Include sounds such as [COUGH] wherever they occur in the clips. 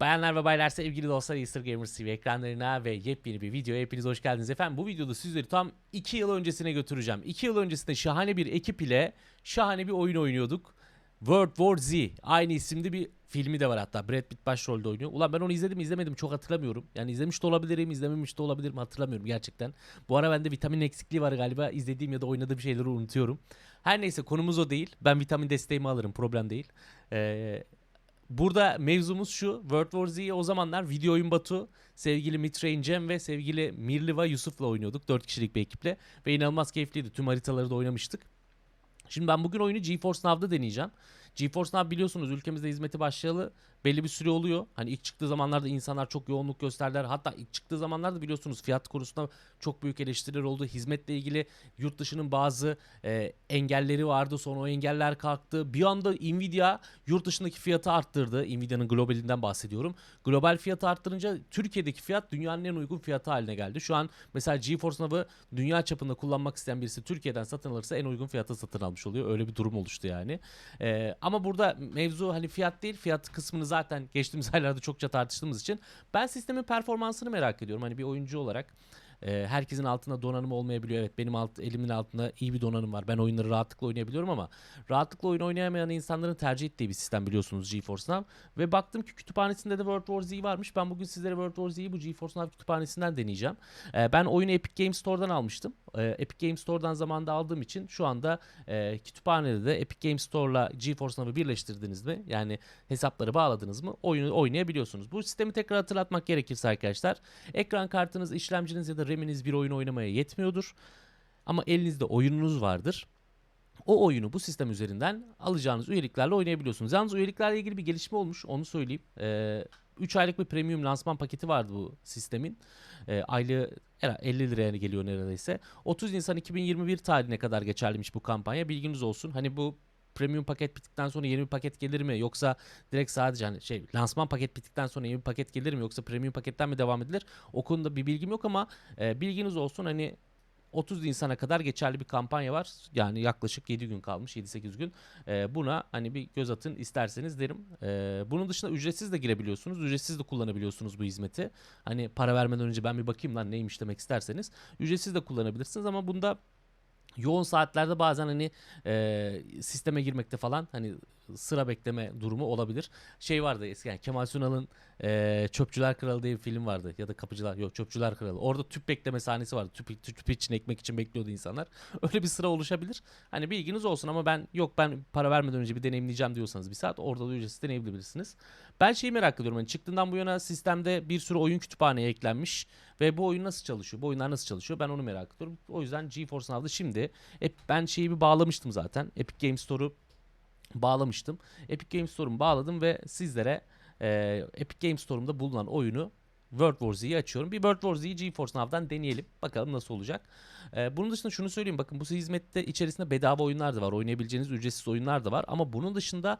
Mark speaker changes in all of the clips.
Speaker 1: Bayanlar ve baylar sevgili dostlar Easter Gamers TV ekranlarına ve yepyeni bir videoya hepiniz hoş geldiniz efendim. Bu videoda sizleri tam 2 yıl öncesine götüreceğim. 2 yıl öncesinde şahane bir ekip ile şahane bir oyun oynuyorduk. World War Z aynı isimli bir filmi de var hatta Brad Pitt başrolde oynuyor. Ulan ben onu izledim izlemedim çok hatırlamıyorum. Yani izlemiş de olabilirim izlememiş de olabilirim hatırlamıyorum gerçekten. Bu ara bende vitamin eksikliği var galiba izlediğim ya da oynadığım şeyleri unutuyorum. Her neyse konumuz o değil. Ben vitamin desteğimi alırım problem değil. Ee, Burada mevzumuz şu. World War Z'yi o zamanlar Video Oyun Batu, sevgili Mitrain Cem ve sevgili Mirliva Yusuf'la oynuyorduk. 4 kişilik bir ekiple. Ve inanılmaz keyifliydi. Tüm haritaları da oynamıştık. Şimdi ben bugün oyunu GeForce Now'da deneyeceğim. GeForce Now biliyorsunuz ülkemizde hizmeti başlayalı belli bir süre oluyor. Hani ilk çıktığı zamanlarda insanlar çok yoğunluk gösterdiler. Hatta ilk çıktığı zamanlarda biliyorsunuz fiyat konusunda çok büyük eleştiriler oldu. Hizmetle ilgili yurt dışının bazı e, engelleri vardı. Sonra o engeller kalktı. Bir anda Nvidia yurt dışındaki fiyatı arttırdı. Nvidia'nın globalinden bahsediyorum. Global fiyatı arttırınca Türkiye'deki fiyat dünyanın en uygun fiyatı haline geldi. Şu an mesela GeForce Now'ı dünya çapında kullanmak isteyen birisi Türkiye'den satın alırsa en uygun fiyata satın almış oluyor. Öyle bir durum oluştu yani. E, ama burada mevzu hani fiyat değil. Fiyat kısmını zaten geçtiğimiz [LAUGHS] aylarda çokça tartıştığımız için ben sistemin performansını merak ediyorum. Hani bir oyuncu olarak e, herkesin altında donanım olmayabiliyor. Evet benim alt, elimin altında iyi bir donanım var. Ben oyunları rahatlıkla oynayabiliyorum ama rahatlıkla oyun oynayamayan insanların tercih ettiği bir sistem biliyorsunuz GeForce Now. Ve baktım ki kütüphanesinde de World War Z varmış. Ben bugün sizlere World War Z'yi bu GeForce Now kütüphanesinden deneyeceğim. E, ben oyunu Epic Games Store'dan almıştım. E, Epic Games Store'dan zamanda aldığım için şu anda e, kütüphanede de Epic Games Store'la GeForce Now'ı birleştirdiniz mi? Yani hesapları bağladınız mı? Oyunu oynayabiliyorsunuz. Bu sistemi tekrar hatırlatmak gerekirse arkadaşlar ekran kartınız, işlemciniz ya da RAM'iniz bir oyun oynamaya yetmiyordur. Ama elinizde oyununuz vardır. O oyunu bu sistem üzerinden alacağınız üyeliklerle oynayabiliyorsunuz. Yalnız üyeliklerle ilgili bir gelişme olmuş onu söyleyeyim. Ee, 3 aylık bir premium lansman paketi vardı bu sistemin. Ee, aylığı era- 50 liraya geliyor neredeyse. 30 Nisan 2021 tarihine kadar geçerliymiş bu kampanya. Bilginiz olsun. Hani bu premium paket bittikten sonra yeni bir paket gelir mi yoksa direkt sadece hani şey lansman paket bittikten sonra yeni bir paket gelir mi yoksa premium paketten mi devam edilir? O konuda bir bilgim yok ama e, bilginiz olsun hani 30 Nisan'a kadar geçerli bir kampanya var. Yani yaklaşık 7 gün kalmış. 7-8 gün. Ee, buna hani bir göz atın isterseniz derim. Ee, bunun dışında ücretsiz de girebiliyorsunuz. Ücretsiz de kullanabiliyorsunuz bu hizmeti. Hani para vermeden önce ben bir bakayım lan neymiş demek isterseniz. Ücretsiz de kullanabilirsiniz ama bunda yoğun saatlerde bazen hani e, sisteme girmekte falan hani sıra bekleme durumu olabilir. Şey vardı eskiden Kemal Sunal'ın e, Çöpçüler Kralı diye bir film vardı ya da Kapıcılar yok Çöpçüler Kralı. Orada tüp bekleme sahnesi vardı. Tüp, tüp için ekmek için bekliyordu insanlar. [LAUGHS] Öyle bir sıra oluşabilir. Hani bilginiz olsun ama ben yok ben para vermeden önce bir deneyimleyeceğim diyorsanız bir saat orada da ücretsiz deneyebilirsiniz. Ben şeyi merak ediyorum. Hani çıktığından bu yana sistemde bir sürü oyun kütüphaneye eklenmiş ve bu oyun nasıl çalışıyor? Bu oyunlar nasıl çalışıyor? Ben onu merak ediyorum. O yüzden GeForce Now'da şimdi hep ben şeyi bir bağlamıştım zaten. Epic Games Store'u bağlamıştım. Epic Games Store'umu bağladım ve sizlere e, Epic Games Store'umda bulunan oyunu World War Z'yi açıyorum. Bir World War Z'yi GeForce Now'dan deneyelim. Bakalım nasıl olacak. E, bunun dışında şunu söyleyeyim. Bakın bu hizmette içerisinde bedava oyunlar da var. Oynayabileceğiniz ücretsiz oyunlar da var. Ama bunun dışında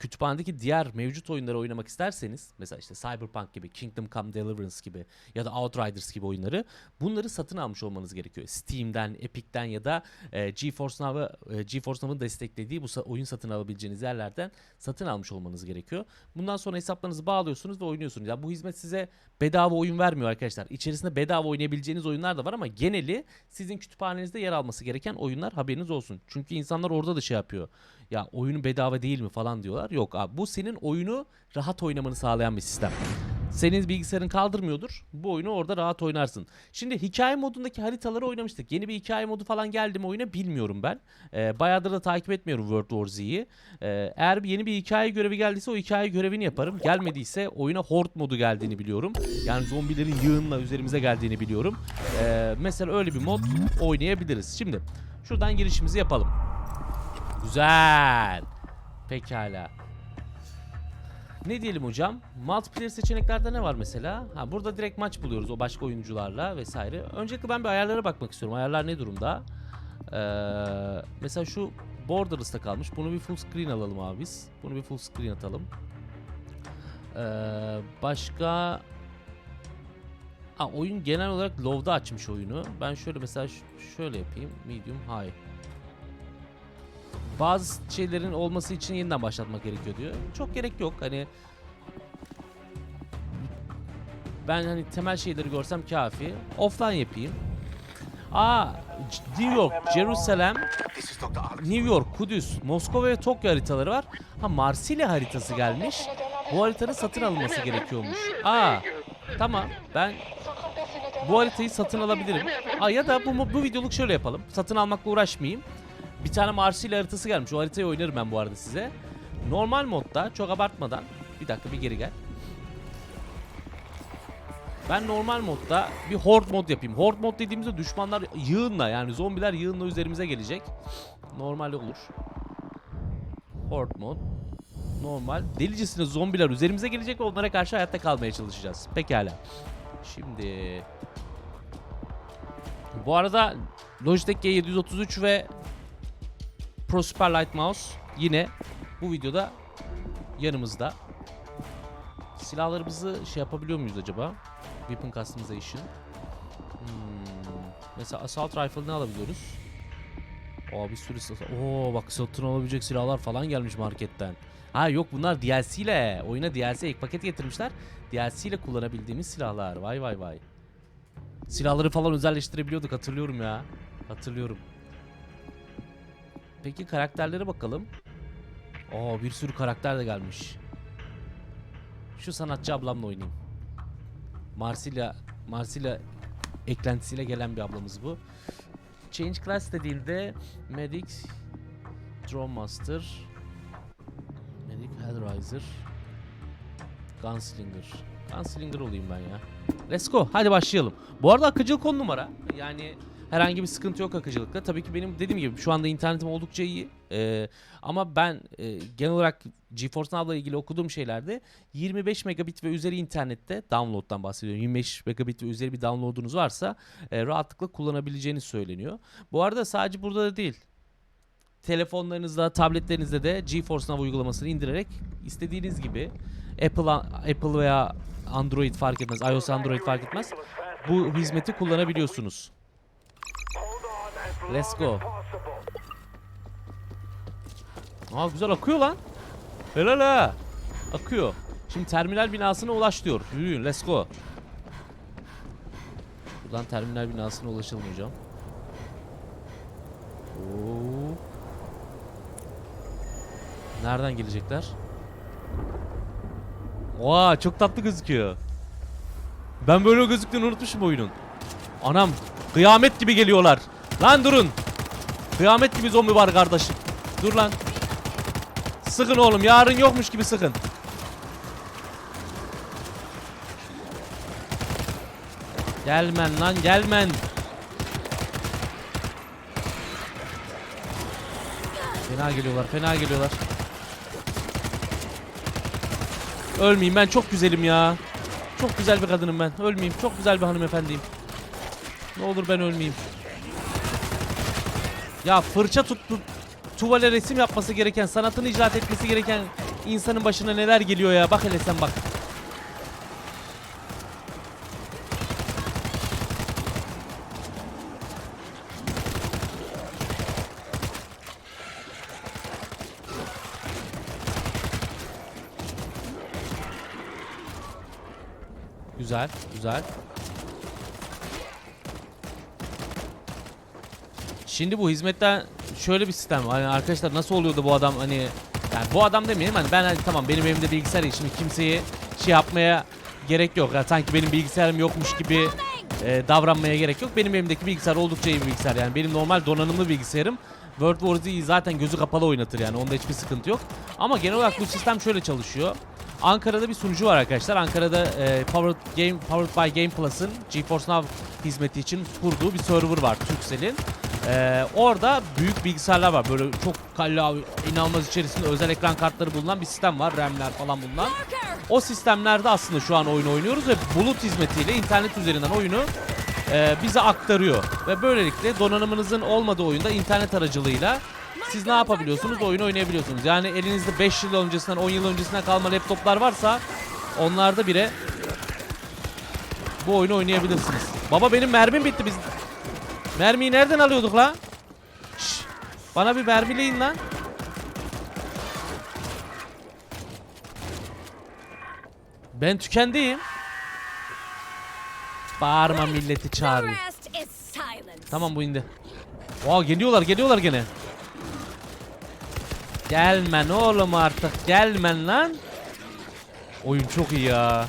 Speaker 1: kütüphanedeki diğer mevcut oyunları oynamak isterseniz mesela işte Cyberpunk gibi, Kingdom Come Deliverance gibi ya da Outriders gibi oyunları bunları satın almış olmanız gerekiyor. Steam'den, Epic'ten ya da e, GeForce Now'ı e, GeForce Now'ın desteklediği bu oyun satın alabileceğiniz yerlerden satın almış olmanız gerekiyor. Bundan sonra hesaplarınızı bağlıyorsunuz ve oynuyorsunuz. Ya bu hizmet size bedava oyun vermiyor arkadaşlar. İçerisinde bedava oynayabileceğiniz oyunlar da var ama geneli sizin kütüphanenizde yer alması gereken oyunlar haberiniz olsun. Çünkü insanlar orada da şey yapıyor. Ya oyunu bedava değil mi falan diyorlar. Yok abi bu senin oyunu rahat oynamanı sağlayan bir sistem. Senin bilgisayarın kaldırmıyordur. Bu oyunu orada rahat oynarsın. Şimdi hikaye modundaki haritaları oynamıştık. Yeni bir hikaye modu falan geldi mi oyuna bilmiyorum ben. Ee, bayağıdır da takip etmiyorum World War Z'yi. Ee, eğer yeni bir hikaye görevi geldiyse o hikaye görevini yaparım. Gelmediyse oyuna Horde modu geldiğini biliyorum. Yani zombilerin yığınla üzerimize geldiğini biliyorum. Ee, mesela öyle bir mod oynayabiliriz. Şimdi şuradan girişimizi yapalım. Güzel. Pekala. Ne diyelim hocam? Multiplayer seçeneklerde ne var mesela? Ha burada direkt maç buluyoruz o başka oyuncularla vesaire. Öncelikle ben bir ayarlara bakmak istiyorum. Ayarlar ne durumda? Ee, mesela şu Borderless'ta kalmış. Bunu bir full screen alalım abi biz. Bunu bir full screen atalım. Ee, başka Ha, oyun genel olarak low'da açmış oyunu. Ben şöyle mesela şöyle yapayım. Medium, high. Bazı şeylerin olması için yeniden başlatmak gerekiyor diyor. Çok gerek yok. Hani Ben hani temel şeyleri görsem kafi. Offline yapayım. Aa, New York, Jerusalem. New York, Kudüs, Moskova ve Tokyo haritaları var. Ha Marsilya haritası gelmiş. Bu haritanın satın alınması gerekiyormuş. Aa, tamam. Ben bu haritayı satın alabilirim. Aa ya da bu, bu videoluk şöyle yapalım. Satın almakla uğraşmayayım. Bir tane Marsilya haritası gelmiş. O haritayı oynarım ben bu arada size. Normal modda çok abartmadan. Bir dakika bir geri gel. Ben normal modda bir horde mod yapayım. Horde mod dediğimizde düşmanlar yığınla yani zombiler yığınla üzerimize gelecek. Normal olur. Horde mod. Normal. Delicesine zombiler üzerimize gelecek ve onlara karşı hayatta kalmaya çalışacağız. Pekala. Şimdi... Bu arada Logitech G733 ve Pro Super Light Mouse yine bu videoda yanımızda. Silahlarımızı şey yapabiliyor muyuz acaba? Weapon Customization. Hmm. Mesela Assault Rifle ne alabiliyoruz? Aa bir sürü silah. Oo bak satın alabilecek silahlar falan gelmiş marketten. Ha yok bunlar DLC ile. Oyuna DLC ek paket getirmişler. DLC ile kullanabildiğimiz silahlar. Vay vay vay. Silahları falan özelleştirebiliyorduk hatırlıyorum ya. Hatırlıyorum. Peki karakterlere bakalım. Aa bir sürü karakter de gelmiş. Şu sanatçı ablamla oynayayım. Marsilya Marsilya eklentisiyle gelen bir ablamız bu. Change class dediğinde Medic Drone Master Medic Hellraiser Gunslinger Gunslinger olayım ben ya. Let's go. Hadi başlayalım. Bu arada akıcılık 10 numara. Yani herhangi bir sıkıntı yok akıcılıkta. Tabii ki benim dediğim gibi şu anda internetim oldukça iyi. Ee, ama ben e, genel olarak GeForce Now'la ilgili okuduğum şeylerde 25 megabit ve üzeri internette download'dan bahsediyorum. 25 megabit ve üzeri bir download'unuz varsa e, rahatlıkla kullanabileceğiniz söyleniyor. Bu arada sadece burada da değil. Telefonlarınızda, tabletlerinizde de GeForce Now uygulamasını indirerek istediğiniz gibi Apple Apple veya Android fark etmez, iOS Android fark etmez. Bu hizmeti kullanabiliyorsunuz. Let's go. Aa güzel akıyor lan. Helal ha. Akıyor. Şimdi terminal binasına ulaş diyor. Yürüyün let's go. Buradan terminal binasına ulaşalım hocam. Oo. Nereden gelecekler? Oha çok tatlı gözüküyor. Ben böyle gözüktüğünü unutmuşum oyunun. Anam kıyamet gibi geliyorlar. Lan durun. Kıyamet gibi zombi var kardeşim. Dur lan. Sıkın oğlum yarın yokmuş gibi sıkın. Gelmen lan gelmen. Fena geliyorlar fena geliyorlar. Ölmeyeyim ben çok güzelim ya. Çok güzel bir kadınım ben. Ölmeyeyim. Çok güzel bir hanımefendiyim. Ne olur ben ölmeyeyim. Ya fırça tuttu tuvale resim yapması gereken, sanatını icraat etmesi gereken insanın başına neler geliyor ya. Bak hele sen bak. Güzel, güzel. Şimdi bu hizmetten şöyle bir sistem var. Hani arkadaşlar nasıl oluyordu bu adam hani yani bu adam demeyelim hani ben hani tamam benim evimde bilgisayar yok. Şimdi kimseyi şey yapmaya gerek yok. Yani sanki benim bilgisayarım yokmuş gibi e, davranmaya gerek yok. Benim evimdeki bilgisayar oldukça iyi bir bilgisayar. Yani benim normal donanımlı bilgisayarım World War Z'yi zaten gözü kapalı oynatır yani. Onda hiçbir sıkıntı yok. Ama genel olarak bu sistem şöyle çalışıyor. Ankara'da bir sunucu var arkadaşlar. Ankara'da e, Powered Game Powered by Game Plus'ın GeForce Now hizmeti için kurduğu bir server var Turkcell'in. E, orada büyük bilgisayarlar var. Böyle çok kalla inanılmaz içerisinde özel ekran kartları bulunan bir sistem var. RAM'ler falan bulunan. O sistemlerde aslında şu an oyun oynuyoruz ve bulut hizmetiyle internet üzerinden oyunu e, bize aktarıyor. Ve böylelikle donanımınızın olmadığı oyunda internet aracılığıyla siz ne yapabiliyorsunuz? Oyun oynayabiliyorsunuz. Yani elinizde 5 yıl öncesinden 10 yıl öncesinden kalma laptoplar varsa onlarda bile bu oyunu oynayabilirsiniz. Baba benim mermim bitti biz. Mermiyi nereden alıyorduk la? Şş, bana bir mermileyin lan. Ben tükendiyim. Bağırma milleti çağırıyor. Tamam bu indi. Wow geliyorlar geliyorlar gene. Gelmen oğlum artık gelmen lan. Oyun çok iyi ya.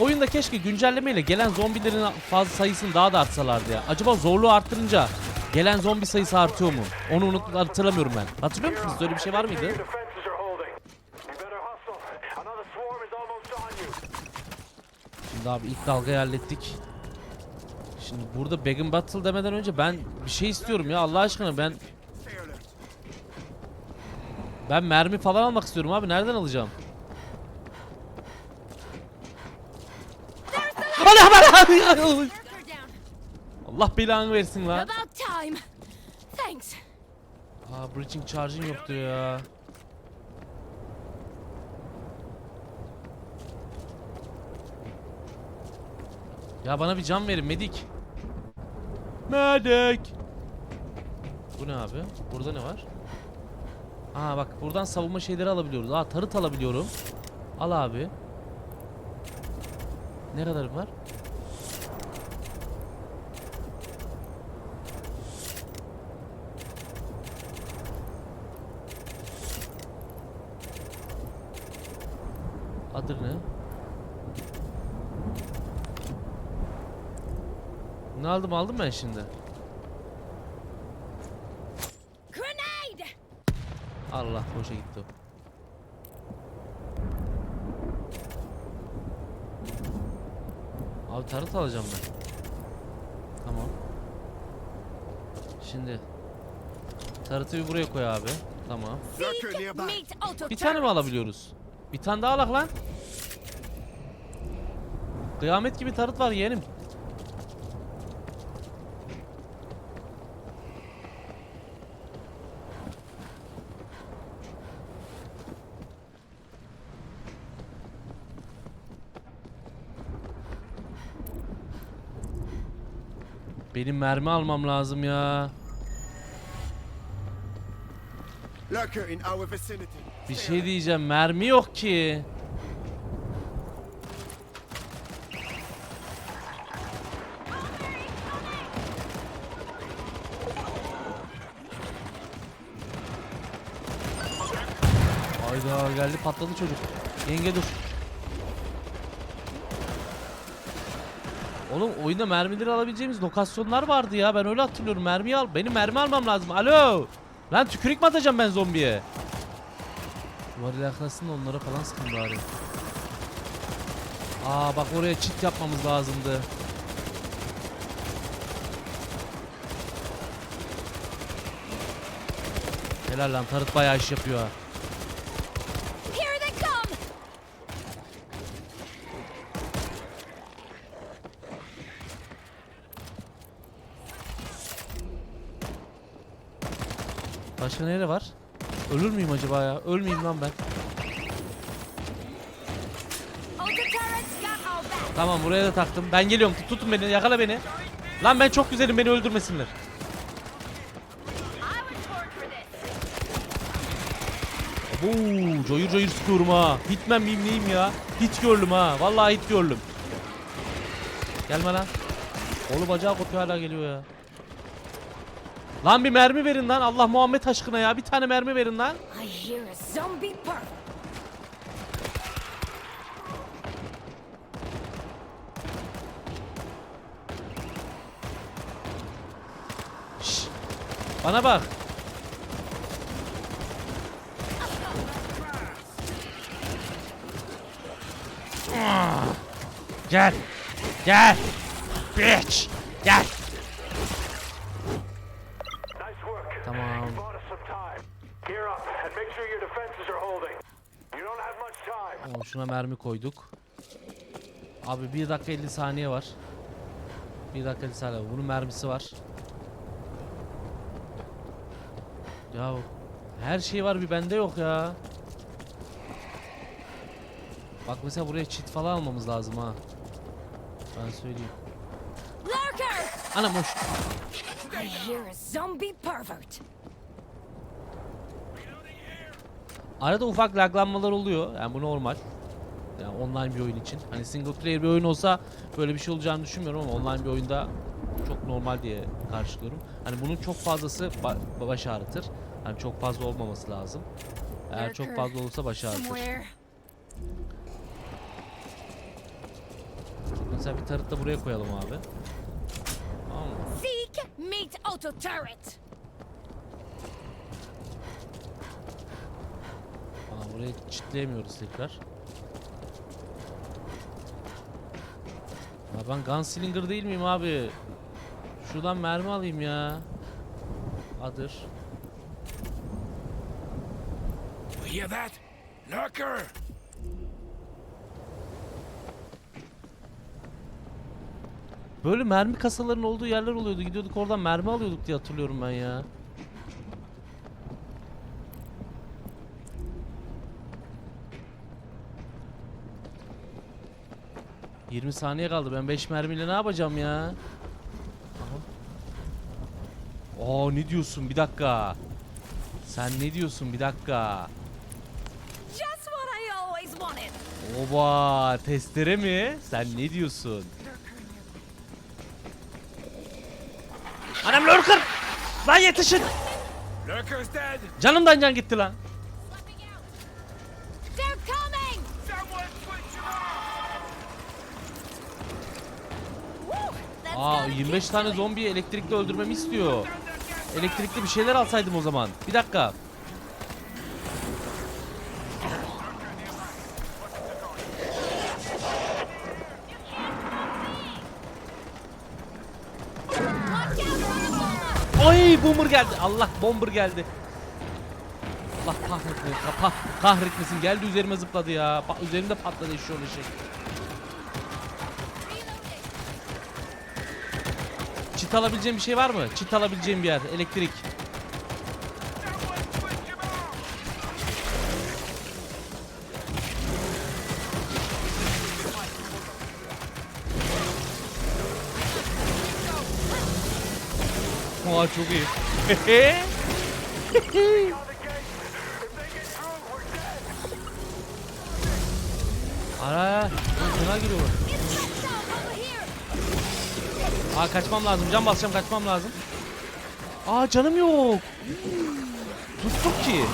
Speaker 1: Oyunda keşke güncellemeyle gelen zombilerin fazla sayısını daha da artsalardı ya. Acaba zorluğu arttırınca gelen zombi sayısı artıyor mu? Onu unut hatırlamıyorum ben. Hatırlıyor musunuz? Öyle bir şey var mıydı? Şimdi abi ilk dalgayı hallettik. Şimdi burada Begin Battle demeden önce ben bir şey istiyorum ya Allah aşkına ben Ben mermi falan almak istiyorum abi nereden alacağım?
Speaker 2: Lurker down.
Speaker 1: Allah belanı versin lan.
Speaker 2: About time. Thanks.
Speaker 1: Aa bridging charge'ın yoktu ya. Ya bana bir can verin medik. Medik. Bu ne abi? Burada ne var? Aa bak buradan savunma şeyleri alabiliyoruz. Aa tarıt alabiliyorum. Al abi. Ne kadarım var? Adı ne? Ne aldım aldım ben şimdi. Allah boşa gitti o. Abi tarıt alacağım ben. Tamam. Şimdi tarıtı bir buraya koy abi. Tamam. Bir tane mi alabiliyoruz? Bir tane daha alak lan. Kıyamet gibi tarıt var yeğenim. Benim mermi almam lazım ya. Bir şey diyeceğim mermi yok ki. Hayda geldi patladı çocuk. Yenge dur. Oğlum oyunda mermileri alabileceğimiz lokasyonlar vardı ya. Ben öyle hatırlıyorum. Mermiyi al. Benim mermi almam lazım. Alo. Lan tükürük mü atacağım ben zombiye? Duvar ilaklasın da onlara falan sıkın bari. Aa bak oraya çit yapmamız lazımdı. Helal lan tarıt bayağı iş yapıyor ha. Başka nere var? Ölür müyüm acaba ya? Ölmeyeyim lan ben. Tamam buraya da taktım. Ben geliyorum. Tut- Tutun beni. Yakala beni. Lan ben çok güzelim. Beni öldürmesinler. Oo, coyur coyur sıkıyorum ha. Hitman miyim neyim ya? Hit gördüm ha. Vallahi hit gördüm. Gelme lan. Oğlu bacağı kopuyor hala geliyor ya. Lan bir mermi verin lan. Allah Muhammed aşkına ya. Bir tane mermi verin lan. Şşş. Bana bak. Ah. Gel. Gel. Bitch. Gel. Şuna mermi koyduk. Abi 1 dakika 50 saniye var. 1 dakika 50 saniye var. Bunun mermisi var. Ya her şey var bir bende yok ya. Bak mesela buraya çit falan almamız lazım ha. Ben söyleyeyim.
Speaker 2: Lurker!
Speaker 1: Anam hoş.
Speaker 2: I hear a zombie pervert.
Speaker 1: Arada ufak laglanmalar oluyor. Yani bu normal. Yani online bir oyun için. Hani single player bir oyun olsa böyle bir şey olacağını düşünmüyorum ama online bir oyunda çok normal diye karşılıyorum. Hani bunun çok fazlası ba- baş ağrıtır. Hani çok fazla olmaması lazım. Eğer çok fazla olursa baş ağrıtır. Mesela bir tarıt da buraya koyalım abi. Tamam mı?
Speaker 2: Seek, meet auto turret.
Speaker 1: Aa, burayı çitleyemiyoruz tekrar. Ya ben Gunslinger değil miyim abi? Şuradan mermi alayım ya. Adır.
Speaker 3: Hear that? Lurker!
Speaker 1: Böyle mermi kasalarının olduğu yerler oluyordu. Gidiyorduk oradan mermi alıyorduk diye hatırlıyorum ben ya. ...20 saniye kaldı. Ben 5 mermiyle ne yapacağım ya? Aha. Aa ne diyorsun? Bir dakika. Sen ne diyorsun? Bir dakika.
Speaker 2: Just what I always wanted.
Speaker 1: Oba testere mi? Sen ne diyorsun? Anam lurker! Lan yetişin!
Speaker 3: Lurker's dead!
Speaker 1: Canımdan can gitti lan. Aa
Speaker 2: gonna
Speaker 1: 25
Speaker 2: keep
Speaker 1: tane zombiyi elektrikli öldürmemi istiyor. Elektrikli bir şeyler alsaydım o zaman. Bir dakika.
Speaker 2: The bomber!
Speaker 1: Geldi. Allah bomber geldi. Allah kahretmesin. Kahretmesin. Geldi üzerime zıpladı ya. Bak üzerimde patladı eşşoğlu şey. Çit alabileceğim bir şey var mı? Çit alabileceğim bir yer. Elektrik. Oha çok iyi.
Speaker 3: On the gate!
Speaker 1: Aa kaçmam lazım. Can basacağım kaçmam lazım. Aa canım yok. Tuttuk ki.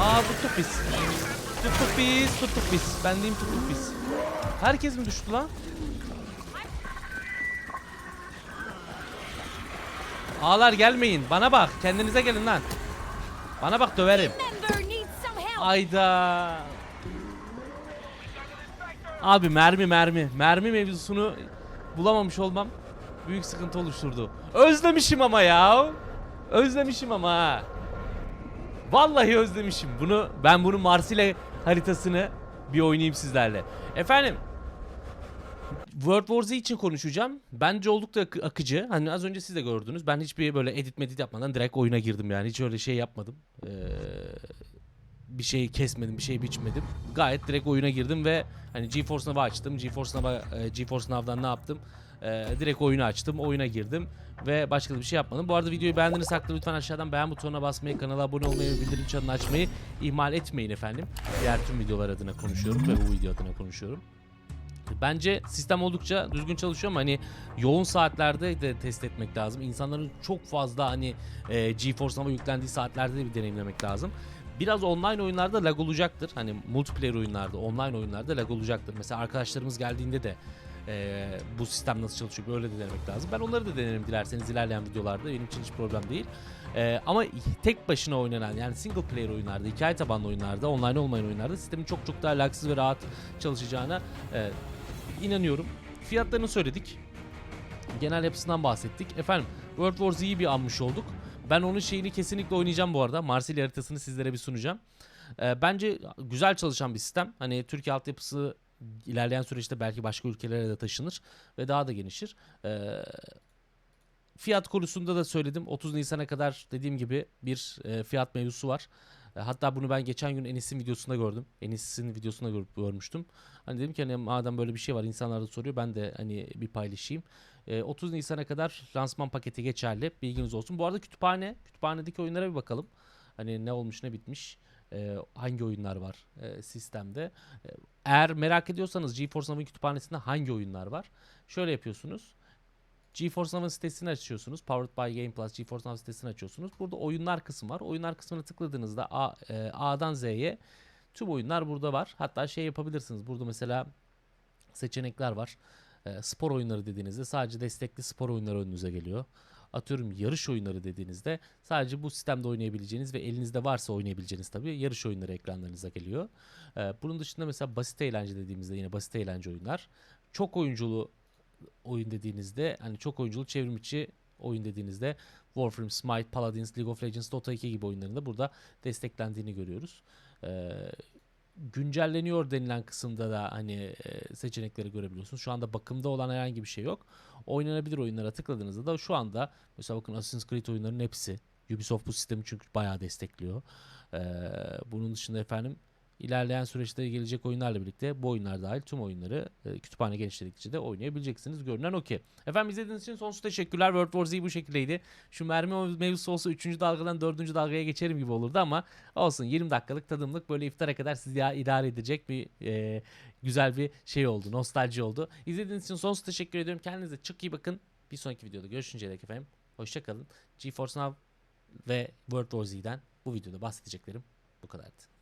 Speaker 1: Aa tuttuk biz. Tuttuk biz, tuttuk biz. Ben diyeyim tuttuk biz. Herkes mi düştü lan? Ağlar gelmeyin. Bana bak. Kendinize gelin lan. Bana bak döverim. Ayda. Abi mermi mermi. Mermi mevzusunu bulamamış olmam büyük sıkıntı oluşturdu. Özlemişim ama ya. Özlemişim ama. Vallahi özlemişim. Bunu ben bunu Marsilya haritasını bir oynayayım sizlerle. Efendim World War Z için konuşacağım. Bence oldukça akı- akıcı. Hani az önce siz de gördünüz. Ben hiçbir böyle edit medit yapmadan direkt oyuna girdim yani. Hiç öyle şey yapmadım. Ee, bir şey kesmedim, bir şey biçmedim. Gayet direkt oyuna girdim ve hani GeForce Now'ı açtım. GeForce Now'a e, GeForce Now'dan ne yaptım? Ee, direkt oyunu açtım, oyuna girdim ve başka bir şey yapmadım. Bu arada videoyu beğendiğiniz takdirde lütfen aşağıdan beğen butonuna basmayı, kanala abone olmayı ve bildirim çanını açmayı ihmal etmeyin efendim. Diğer tüm videolar adına konuşuyorum ve bu video adına konuşuyorum. Bence sistem oldukça düzgün çalışıyor ama hani yoğun saatlerde de test etmek lazım. İnsanların çok fazla hani e, GeForce Nova yüklendiği saatlerde de bir deneyimlemek lazım. Biraz online oyunlarda lag olacaktır. Hani multiplayer oyunlarda, online oyunlarda lag olacaktır. Mesela arkadaşlarımız geldiğinde de e, bu sistem nasıl çalışıyor böyle de denemek lazım. Ben onları da denerim dilerseniz ilerleyen videolarda. Benim için hiç problem değil. E, ama tek başına oynanan yani single player oyunlarda, hikaye tabanlı oyunlarda, online olmayan oyunlarda sistemin çok çok daha lagsız ve rahat çalışacağına e, inanıyorum. Fiyatlarını söyledik. Genel yapısından bahsettik. Efendim World War Z'yi bir anmış olduk. Ben onun şeyini kesinlikle oynayacağım bu arada. Marsilya haritasını sizlere bir sunacağım. Ee, bence güzel çalışan bir sistem. Hani Türkiye altyapısı ilerleyen süreçte belki başka ülkelere de taşınır ve daha da genişir. Ee, fiyat konusunda da söyledim. 30 Nisan'a kadar dediğim gibi bir e, fiyat mevzusu var. E, hatta bunu ben geçen gün Enis'in videosunda gördüm. Enis'in videosunda gör- görmüştüm. Hani dedim ki hani madem böyle bir şey var insanlar da soruyor ben de hani bir paylaşayım. E, 30 Nisan'a kadar lansman paketi geçerli. Bilginiz olsun. Bu arada kütüphane, kütüphanedeki oyunlara bir bakalım. Hani ne olmuş ne bitmiş. e, hangi oyunlar var e, sistemde. E, eğer merak ediyorsanız GeForce Now'ın kütüphanesinde hangi oyunlar var? Şöyle yapıyorsunuz. GeForce Now'ın sitesini açıyorsunuz. Powered by Game Plus GeForce Now sitesini açıyorsunuz. Burada oyunlar kısmı var. Oyunlar kısmına tıkladığınızda A, e, A'dan Z'ye tüm oyunlar burada var. Hatta şey yapabilirsiniz. Burada mesela seçenekler var. E, spor oyunları dediğinizde sadece destekli spor oyunları önünüze geliyor. Atıyorum yarış oyunları dediğinizde sadece bu sistemde oynayabileceğiniz ve elinizde varsa oynayabileceğiniz tabii yarış oyunları ekranlarınıza geliyor. E, bunun dışında mesela basit eğlence dediğimizde yine basit eğlence oyunlar. Çok oyunculu oyun dediğinizde hani çok oyunculu çevrim içi oyun dediğinizde Warframe, Smite, Paladins, League of Legends, Dota 2 gibi oyunların da burada desteklendiğini görüyoruz. Ee, güncelleniyor denilen kısımda da hani e, seçenekleri görebiliyorsunuz. Şu anda bakımda olan herhangi bir şey yok. Oynanabilir oyunlara tıkladığınızda da şu anda mesela bakın Assassin's Creed oyunlarının hepsi Ubisoft bu sistemi çünkü bayağı destekliyor. Ee, bunun dışında efendim ilerleyen süreçte gelecek oyunlarla birlikte bu oyunlar dahil tüm oyunları e, kütüphane genişledikçe de oynayabileceksiniz. Görünen o ki. Efendim izlediğiniz için sonsuz teşekkürler. World War Z bu şekildeydi. Şu mermi mevzusu olsa 3. dalgadan 4. dalgaya geçerim gibi olurdu ama olsun 20 dakikalık tadımlık böyle iftara kadar sizi idare edecek bir e, güzel bir şey oldu. Nostalji oldu. İzlediğiniz için sonsuz teşekkür ediyorum. Kendinize çok iyi bakın. Bir sonraki videoda görüşünceye dek efendim. Hoşçakalın. GeForce Now ve World War Z'den bu videoda bahsedeceklerim bu kadardı.